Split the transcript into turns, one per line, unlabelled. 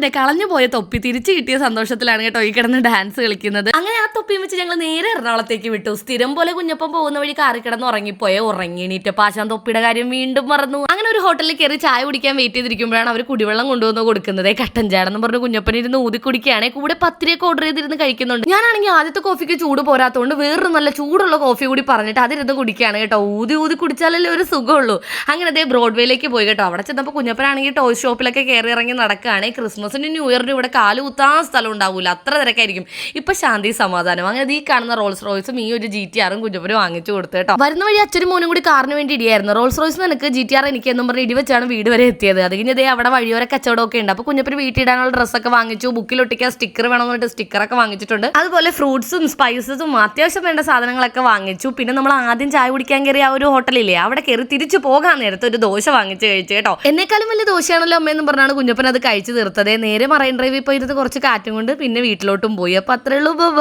കുഞ്ഞപ്പന്റെ കളഞ്ഞു പോയ തൊപ്പി തിരിച്ചു കിട്ടിയ സന്തോഷത്തിലാണ് കേട്ടോ ഈ കിടന്ന് ഡാൻസ് കളിക്കുന്നത്. അങ്ങനെ ആ തൊപ്പിയും വെച്ച് ഞങ്ങൾ നേരെ എറണാകുളത്തേക്ക് വിട്ടു. സ്ഥിരം പോലെ കുഞ്ഞപ്പം പോകുന്ന വഴി കാറി കിടന്ന് ഉറങ്ങിപ്പോയെ ഉറങ്ങിണീറ്റ് പാശാൻ തൊപ്പിയുടെ കാര്യം വീണ്ടും മറന്നു. അങ്ങനെ ഒരു ഹോട്ടലിൽ കയറി ചായ കുടിക്കാൻ വെയിറ്റ് ചെയ്തിരിക്കുമ്പോഴാണ് അവർ കുടിവെള്ളം കൊണ്ടുവന്ന് കൊടുക്കുന്നത്. കട്ടൻ ചാടെന്ന് പറഞ്ഞ് കുഞ്ഞപ്പൻ ഇരുന്ന് ഊതി കുടിക്കുകയാണ്. കൂടെ പത്തിരിയൊക്കെ ഓർഡർ ചെയ്തിരുന്ന് കഴിക്കുന്നുണ്ട്. ഞാനാണെങ്കിൽ ആദ്യത്തെ കോഫിക്ക് ചൂട് പോരാത്തതുകൊണ്ട് വേറൊരു നല്ല ചൂടുള്ള കോഫി കൂടി പറഞ്ഞിട്ട് അതിരുന്ന് കുടിക്കുകയാണ് കേട്ടോ. ഊതി ഊതി കുടിച്ചാലല്ലേ ഒരു സുഖമുള്ളൂ. അങ്ങനെ അതേ ബ്രോഡ്വേയിലേക്ക് പോയി കേട്ടോ. അവിടെ ചെന്നപ്പോൾ കുഞ്ഞപ്പനാണെങ്കിൽ ടോയ് ഷോപ്പിലൊക്കെ കയറി ഇറങ്ങി നടക്കുകയാണ്. ക്രിസ്മസിനും ന്യൂ ഇവിടെ കാൽ കുത്താൻ സ്ഥലം ഉണ്ടാവില്ല അത്ര തിരക്കായിരിക്കും. ഇപ്പൊ ശാന്തി സമാധാനം. അങ്ങനെ ഈ കാണുന്ന റോൾസ് റോയ്സും ഈ ഒരു ജി ടി ആറും കുഞ്ഞപ്പനും വാങ്ങിച്ചു കൊടുത്തു കേട്ടോ. വരുന്ന വഴി അച്ഛനും മോനും കൂടി കാറിന് വേണ്ടി ഇടിയായിരുന്നു. റോൾസ് റോയ്സ് നിനക്ക് ജി ടി ആർ എനിക്ക് എന്നും പറഞ്ഞ് ഇടി വെച്ചാണ് വീട് വരെ എത്തിയത്. അത് കഴിഞ്ഞ് ദേ അവിടെ വഴിയോര കച്ചവടമൊക്കെ ഉണ്ട്. അപ്പോൾ കുഞ്ഞപ്പന് വീട്ടിടാനുള്ള ഡ്രസ്സൊക്കെ വാങ്ങിച്ചു. ബുക്കിൽ ഒട്ടിക്കാൻ സ്റ്റിക്കർ വേണമെന്ന് പറഞ്ഞിട്ട് സ്റ്റിക്കറൊക്കെ വാങ്ങിച്ചിട്ടുണ്ട്. അതുപോലെ ഫ്രൂട്ട്സും സ്പൈസസും അത്യാവശ്യം വേണ്ട സാധനങ്ങളൊക്കെ വാങ്ങിച്ചു. പിന്നെ നമ്മൾ ആദ്യം ചായ കുടിക്കാൻ കയറിയ ആ ഒരു ഹോട്ടലില്ലേ അവിടെ കയറി തിരിച്ചു പോകാൻ നേരത്തെ ഒരു ദോശ വാങ്ങിച്ചു കഴിച്ചു കേട്ടോ. എന്നെക്കാളും വലിയ ദോശയാണല്ലോ അമ്മയെന്നും പറഞ്ഞാണ് കുഞ്ഞപ്പൻ അത് കഴിച്ചു തീർത്തത്. നേരെ മറൈൻ ഡ്രൈവിൽ പോയിരുന്ന് കുറച്ച് കാറ്റും കൊണ്ട് പിന്നെ വീട്ടിലോട്ടും പോയി അപ്പൊ അത്രേ ഉള്ളൂ ബൈ.